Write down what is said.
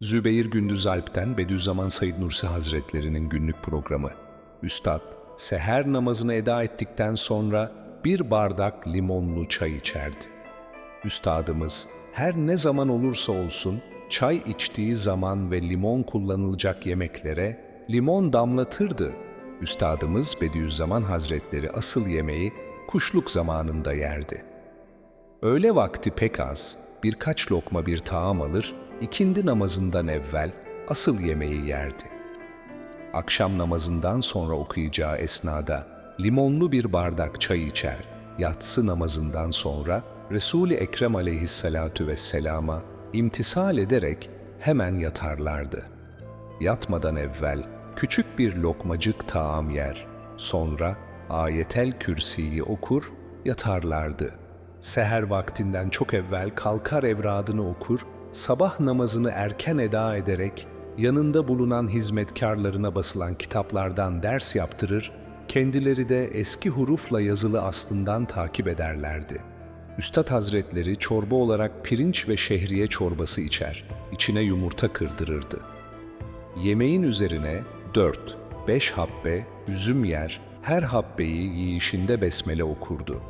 Zübeyir Gündüz Alp'ten Bediüzzaman Said Nursi Hazretlerinin günlük programı. Üstad, seher namazını eda ettikten sonra bir bardak limonlu çay içerdi. Üstadımız her ne zaman olursa olsun çay içtiği zaman ve limon kullanılacak yemeklere limon damlatırdı. Üstadımız Bediüzzaman Hazretleri asıl yemeği kuşluk zamanında yerdi. Öğle vakti pek az, birkaç lokma bir taam alır, ikindi namazından evvel asıl yemeği yerdi. Akşam namazından sonra okuyacağı esnada limonlu bir bardak çay içer, yatsı namazından sonra Resul-i Ekrem aleyhissalatu vesselama imtisal ederek hemen yatarlardı. Yatmadan evvel küçük bir lokmacık taam yer, sonra ayetel kürsiyi okur, yatarlardı. Seher vaktinden çok evvel kalkar evradını okur, sabah namazını erken eda ederek yanında bulunan hizmetkarlarına basılan kitaplardan ders yaptırır, kendileri de eski hurufla yazılı aslından takip ederlerdi. Üstad Hazretleri çorba olarak pirinç ve şehriye çorbası içer, içine yumurta kırdırırdı. Yemeğin üzerine 4, 5 habbe üzüm yer, her habbeyi yiyişinde besmele okurdu.